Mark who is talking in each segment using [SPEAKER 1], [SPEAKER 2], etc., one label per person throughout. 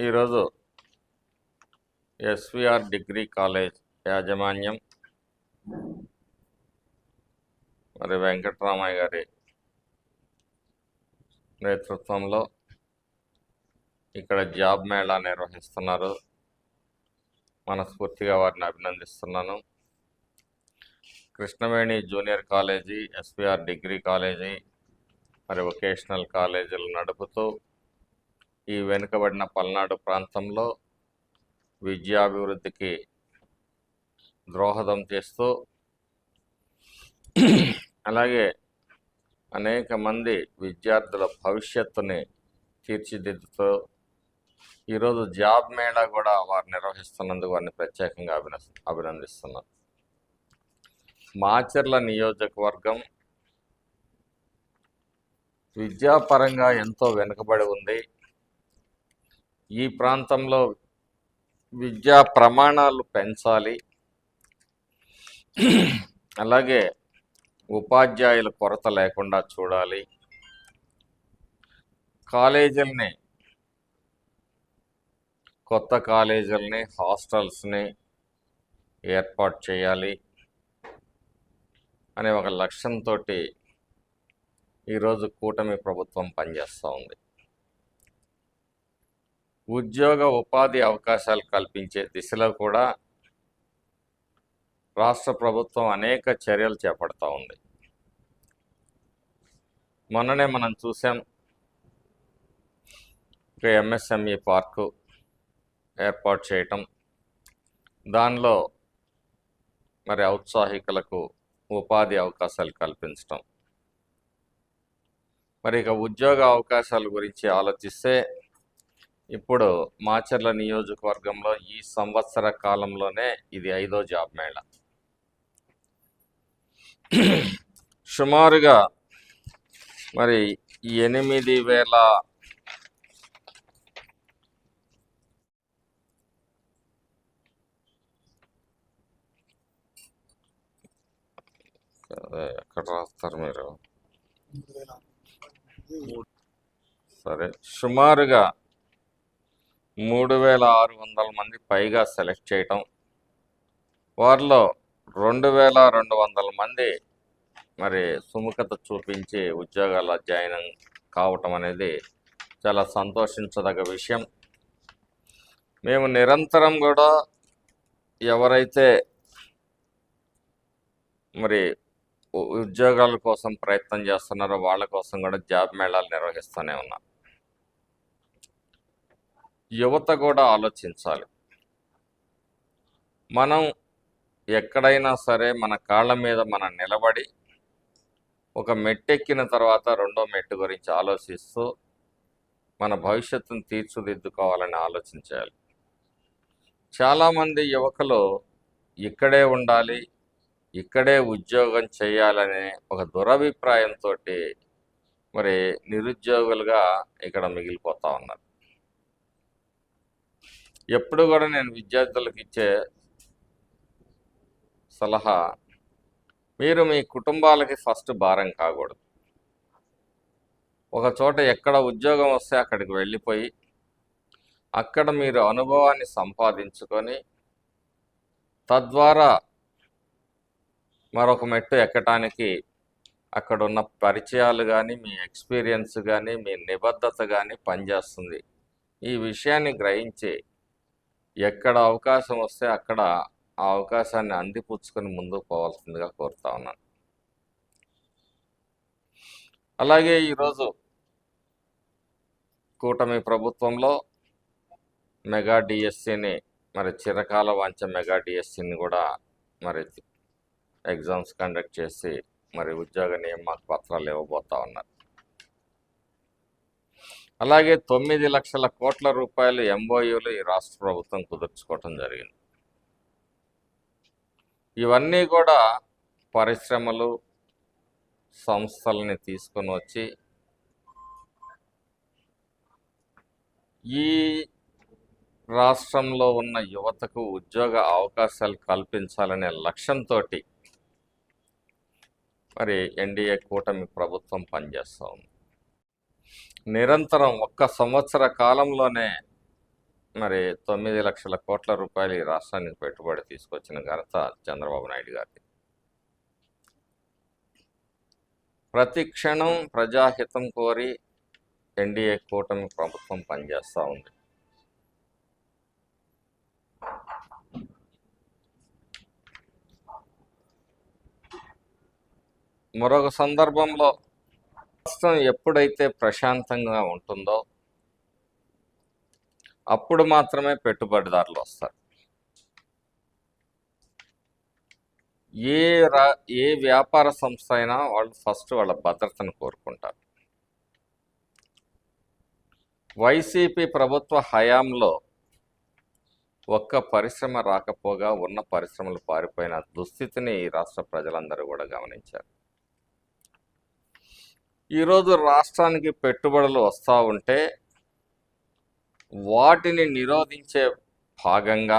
[SPEAKER 1] ఈరోజు SVR degree college యాజమాన్యం మరి వెంకటరామయ్య గారి నేతృత్వంలో ఇక్కడ జాబ్ మేళా నిర్వహిస్తున్నారు. మనస్ఫూర్తిగా వారిని అభినందిస్తున్నాను. Krishnaveni junior college SVR degree college మరి వొకేషనల్ కాలేజీలు నడుపుతూ ఈ వెనుకబడిన పల్నాడు ప్రాంతంలో విద్యాభివృద్ధికి ద్రోహదం చేస్తూ అలాగే అనేక మంది విద్యార్థుల భవిష్యత్తుని తీర్చిదిద్దుతూ ఈరోజు జాబ్ మేళా కూడా వారు నిర్వహిస్తున్నందుకు వారిని ప్రత్యేకంగా అభిన అభినందిస్తున్నాను మాచర్ల నియోజకవర్గం విద్యాపరంగా ఎంతో వెనుకబడి ఉంది. ఈ ప్రాంతంలో విద్యా ప్రమాణాలు పెంచాలి. అలాగే ఉపాధ్యాయుల కొరత లేకుండా చూడాలి. కాలేజీలని కొత్త కాలేజీలని హాస్టల్స్ని ఏర్పాటు చేయాలి అనే ఒక లక్ష్యంతో ఈరోజు కూటమి ప్రభుత్వం పనిచేస్తూ ఉంది. ఉద్యోగ ఉపాధి అవకాశాలు కల్పించే దిశలో కూడా రాష్ట్ర ప్రభుత్వం అనేక చర్యలు చేపడతా ఉంది. మొన్ననే మనం చూసాం ఒక ఎంఎస్ఎంఈ పార్కు ఏర్పాటు చేయటం. దానిలో మరి ఔత్సాహికులకు ఉపాధి అవకాశాలు కల్పించటం. మరి ఇక ఉద్యోగ అవకాశాల గురించి ఆలోచిస్తే ఇప్పుడు మాచర్ల నియోజకవర్గంలో ఈ సంవత్సర కాలంలోనే ఇది ఐదో జాబ్ మేళా. సుమారుగా మరి ఎనిమిది వేల ఎక్కడ రాస్తారు మీరు? సరే సుమారుగా మూడు వేల ఆరు వందల మంది పైగా సెలెక్ట్ చేయటం. వారిలో రెండు వేల రెండు వందల మంది మరి సుముఖత చూపించి ఉద్యోగాల జాయిన్ కావటం అనేది చాలా సంతోషించదగ్గ విషయం. మేము నిరంతరం కూడా ఎవరైతే మరి ఉ- ఉద్యోగాల కోసం ప్రయత్నం చేస్తున్నారో వాళ్ళ కోసం కూడా జాబ్ మేళాలు నిర్వహిస్తూనే ఉన్నాం. యువత కూడా ఆలోచించాలి. మనం ఎక్కడైనా సరే మన కాళ్ళ మీద మనం నిలబడి ఒక మెట్టెక్కిన తర్వాత రెండో మెట్టు గురించి ఆలోచిస్తూ మన భవిష్యత్తును తీర్చిదిద్దుకోవాలని ఆలోచించాలి. చాలామంది యువకులు ఇక్కడే ఉండాలి ఇక్కడే ఉద్యోగం చేయాలనే ఒక దురభిప్రాయంతో మరి నిరుద్యోగులుగా ఇక్కడ మిగిలిపోతూ ఉన్నారు. ఎప్పుడు కూడా నేను విద్యార్థులకు ఇచ్చే సలహా మీరు మీ కుటుంబాలకి ఫస్ట్ భారం కాకూడదు. ఒక చోట ఎక్కడ ఉద్యోగం వస్తే అక్కడికి వెళ్ళిపోయి అక్కడ మీరు అనుభవాన్ని సంపాదించుకొని తద్వారా మరొక మెట్టు ఎక్కటానికి అక్కడ ఉన్న పరిచయాలు కానీ మీ ఎక్స్పీరియన్స్ కానీ మీ నిబద్ధత కానీ పనిచేస్తుంది. ఈ విషయాన్ని గ్రహించి ఎక్కడ అవకాశం వస్తే అక్కడ ఆ అవకాశాన్ని అందిపుచ్చుకొని ముందుకు పోవాల్సిందిగా కోరుతా ఉన్నాను. అలాగే ఈరోజు కూటమి ప్రభుత్వంలో మెగా డిఎస్సిని మరి చిరకాల వాంచ మెగా డిఎస్సిని కూడా మరి ఎగ్జామ్స్ కండక్ట్ చేసి మరి ఉద్యోగ నియామక పత్రాలు ఇవ్వబోతా ఉన్నారు. అలాగే తొమ్మిది లక్షల కోట్ల రూపాయలు ఎంఓయూలు ఈ రాష్ట్ర ప్రభుత్వం కుదుర్చుకోవటం జరిగింది. ఇవన్నీ కూడా పరిశ్రమలు సంస్థలని తీసుకొని వచ్చి ఈ రాష్ట్రంలో ఉన్న యువతకు ఉద్యోగ అవకాశాలు కల్పించాలనే లక్ష్యంతో మరి ఎన్డీఏ కూటమి ప్రభుత్వం పనిచేస్తూ ఉంది. నిరంతరం ఒక్క సంవత్సర కాలంలోనే మరి తొమ్మిది లక్షల కోట్ల రూపాయలు ఈ రాష్ట్రానికి పెట్టుబడి తీసుకొచ్చిన ఘనత చంద్రబాబు నాయుడు గారిది. ప్రతి క్షణం ప్రజాహితం కోరి ఎన్డీఏ కూటమి ప్రభుత్వం పనిచేస్తూ ఉంది. మరొక సందర్భంలో ప్రస్తుతం ఎప్పుడైతే ప్రశాంతంగా ఉంటుందో అప్పుడు మాత్రమే పెట్టుబడిదారులు వస్తారు. ఏ రా ఏ వ్యాపార సంస్థ అయినా వాళ్ళు ఫస్ట్ వాళ్ళ భద్రతను కోరుకుంటారు. వైసీపీ ప్రభుత్వ హయాంలో ఒక్క పరిశ్రమ రాకపోగా ఉన్న పరిశ్రమలు పారిపోయిన దుస్థితిని ఈ రాష్ట్ర ప్రజలందరూ కూడా గమనించారు. ఈరోజు రాష్ట్రానికి పెట్టుబడులు వస్తూ ఉంటే వాటిని నిరోధించే భాగంగా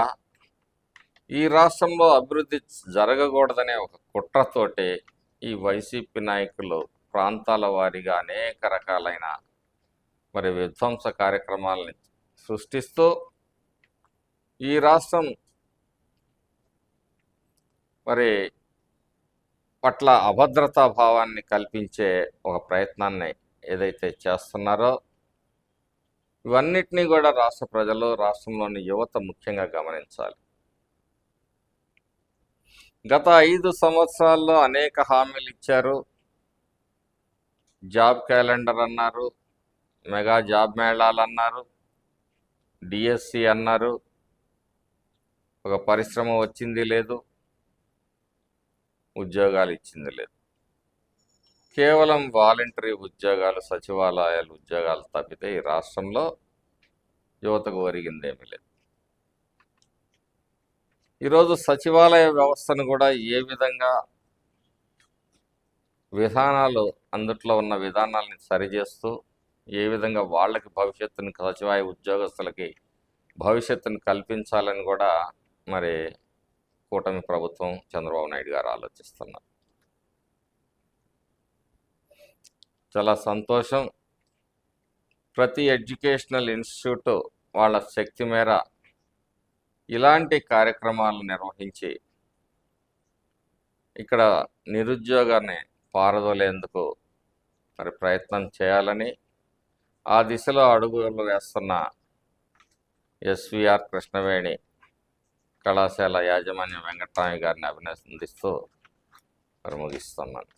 [SPEAKER 1] ఈ రాష్ట్రంలో అభివృద్ధి జరగకూడదనే ఒక కుట్రతోటి ఈ వైసీపీ నాయకులు ప్రాంతాల వారీగా అనేక రకాలైన మరి విధ్వంస కార్యక్రమాలని సృష్టిస్తూ ఈ రాష్ట్రం మరి పట్ల అభద్రతా భావాన్ని కల్పించే ఒక ప్రయత్నాన్ని ఏదైతే చేస్తున్నారో ఇవన్నిటినీ కూడా రాష్ట్ర ప్రజలు రాష్ట్రంలోని యువత ముఖ్యంగా గమనించాలి. గత ఐదు సంవత్సరాల్లో అనేక హామీలు ఇచ్చారు. జాబ్ క్యాలెండర్ అన్నారు మెగా జాబ్ మేళాలు అన్నారు డిఎస్సి అన్నారు. ఒక పరిశ్రమ వచ్చింది లేదు. ఉద్యోగాలు ఇచ్చింది లేదు. కేవలం వాలంటరీ ఉద్యోగాలు సచివాలయాలు ఉద్యోగాలు తప్పితే ఈ రాష్ట్రంలో యువతకు ఒరిగిందేమీ లేదు. ఈరోజు సచివాలయ వ్యవస్థను కూడా ఏ విధంగా విధానాలు అందుట్లో ఉన్న విధానాలని సరిచేస్తూ ఏ విధంగా వాళ్ళకి భవిష్యత్తుని సచివాలయ ఉద్యోగస్తులకి భవిష్యత్తును కల్పించాలని కూడా మరి కూటమి ప్రభుత్వం చంద్రబాబు నాయుడు గారు ఆలోచిస్తున్నారు. చాలా సంతోషం. ప్రతి ఎడ్యుకేషనల్ ఇన్స్టిట్యూట్ వాళ్ళ శక్తి మేర ఇలాంటి కార్యక్రమాలు నిర్వహించి ఇక్కడ నిరుద్యోగాన్ని పారదోలేందుకు మరి ప్రయత్నం చేయాలని ఆ దిశలో అడుగులు వేస్తున్న ఎస్విఆర్ కృష్ణవేణి కళాశాల యాజమాన్య వెంకటరామయ్య గారిని అభినందిస్తూ మరి ముగిస్తున్నాను